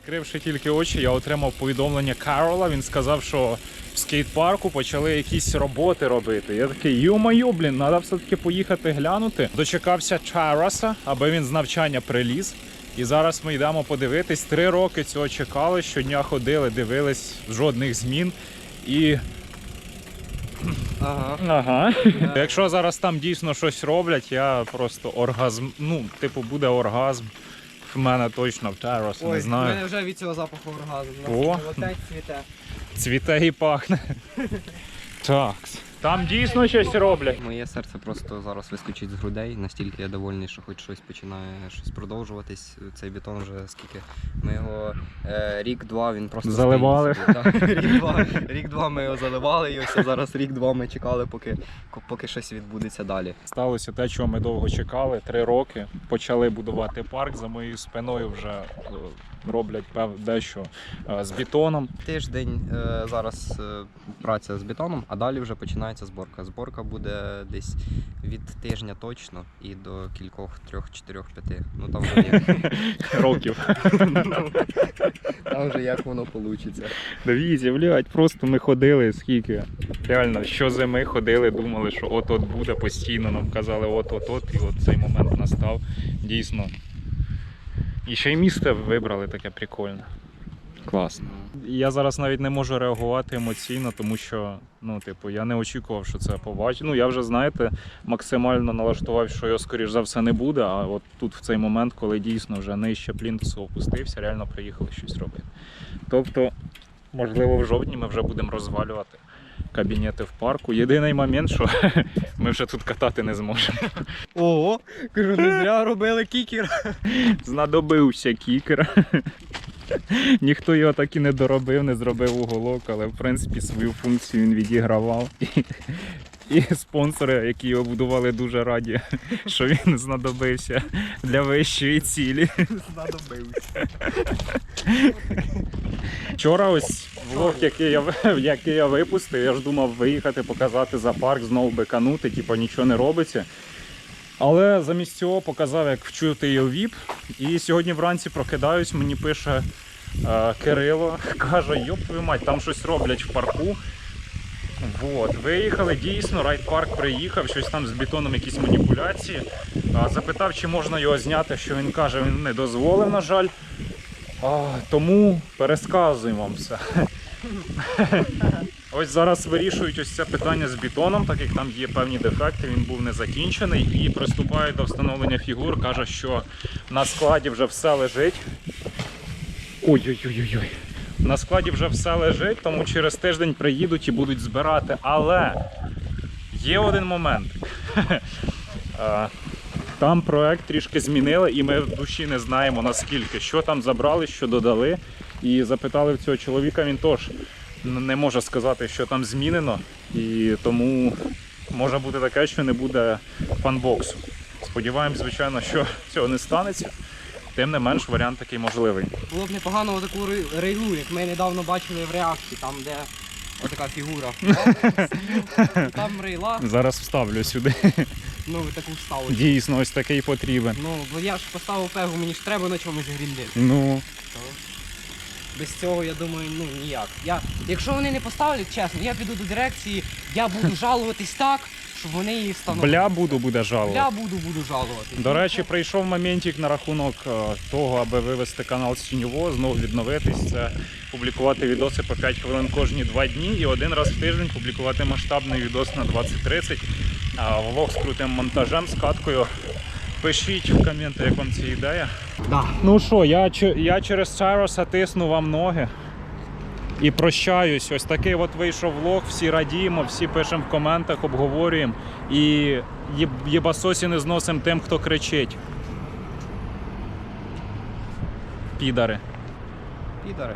Відкривши тільки очі, я отримав повідомлення Карола. Він сказав, що в скейт-парку почали якісь роботи робити. Я такий, ю-маю, блін, треба все-таки поїхати глянути. Дочекався Чараса, аби він з навчання приліз. І зараз ми йдемо подивитись. Три роки цього чекали. Щодня ходили, дивились жодних змін. І Ага. Ага. Якщо зараз там дійсно щось роблять, я просто оргазм. Ну, типу, буде оргазм. В мене точно в Терос, не знаю. знаю. мене вже від цього запаху оргазм. О. Опять цвіте. Цвіте і пахне. Так. Там дійсно щось роблять. Моє серце просто зараз вискочить з грудей. Настільки я довольний, що хоч щось починає щось продовжуватись. Цей бетон вже скільки. Ми його е, рік-два він просто Заливали. Рік-два. Рік-два ми його заливали, і ось зараз рік-два ми чекали, поки, поки щось відбудеться далі. Сталося те, чого ми довго чекали. Три роки. Почали будувати парк. За моєю спиною вже е, роблять пев дещо е, з бетоном. Тиждень е, зараз е, праця з бетоном, а далі вже починається зборка. Зборка буде десь від тижня точно і до кількох, трьох, чотирьох, п'яти. Ну там вже як, Років. там вже як воно вийде. Дивіться, блядь, просто ми ходили скільки. Реально, щозими ходили, думали, що от-от буде постійно. Нам казали от-от-от, і от цей момент настав. Дійсно. І ще й місце вибрали таке прикольне. Класно. Я зараз навіть не можу реагувати емоційно, тому що, ну, типу, я не очікував, що це побачу. Ну, я вже, знаєте, максимально налаштував, що його, скоріш за все, не буде. А от тут в цей момент, коли дійсно вже нижче плінтусу опустився, реально приїхали щось робити. Тобто, можливо, в жовтні ми вже будемо розвалювати кабінети в парку. Єдиний момент, що ми вже тут катати не зможемо. Ого, кажу, не зря робили кікер. Знадобився кікер. Ніхто його так і не доробив, не зробив уголок, але в принципі свою функцію він відігравав. І, і спонсори, які його будували, дуже раді, що він знадобився для вищої цілі. Знадобився. Вчора ось влог, який я, який я випустив, я ж думав виїхати, показати за парк, знову биканути, типу нічого не робиться. Але замість цього показав, як вчути його віп. І сьогодні вранці прокидаюсь, мені пише е, Кирило, каже, йоп твою мать, там щось роблять в парку. Вот, виїхали, дійсно, райд-парк приїхав, щось там з бетоном, якісь маніпуляції. А, запитав, чи можна його зняти, що він каже, він не дозволив, на жаль. А, тому пересказуємо вам все. Ось зараз вирішують ось це питання з бетоном, так як там є певні дефекти, він був не закінчений. І приступають до встановлення фігур. Каже, що на складі вже все лежить. Ой-ой-ой-ой. На складі вже все лежить, тому через тиждень приїдуть і будуть збирати. Але є один момент. Е, Там проект трішки змінили, і ми в душі не знаємо наскільки, що там забрали, що додали. І запитали в цього чоловіка, він теж не може сказати, що там змінено. І тому може бути таке, що не буде фанбоксу. Сподіваємось, звичайно, що цього не станеться. Тим не менш, варіант такий можливий. Було б непогано таку рейлу, як ми недавно бачили в реакції, там де отака фігура. Там рейла, Зараз вставлю сюди. ну таку вставили. Дійсно, ось такий потрібен. Ну, бо я ж поставив пегу, мені ж треба на чомусь гріндити. Ну, Без цього, я думаю, ну ніяк. Я, якщо вони не поставлять, чесно, я піду до дирекції, я буду жалуватись так, щоб вони її встановили. бля буду буде Бля буду, буду жалуватись. До речі, прийшов моментик на рахунок е, того, аби вивести канал з тіньового, знову відновитись. Це публікувати відоси по 5 хвилин кожні 2 дні і один раз в тиждень публікувати масштабний відос на 20-30. Влог з крутим монтажем, з каткою. Пишіть в коменти, як вам ця ідея. Да. Ну що, я, я через Чароса тисну вам ноги. І прощаюсь. Ось такий от вийшов влог. Всі радіємо, всі пишемо в коментах, обговорюємо. І єбасосі не зносимо тим, хто кричить. Підари. Підари.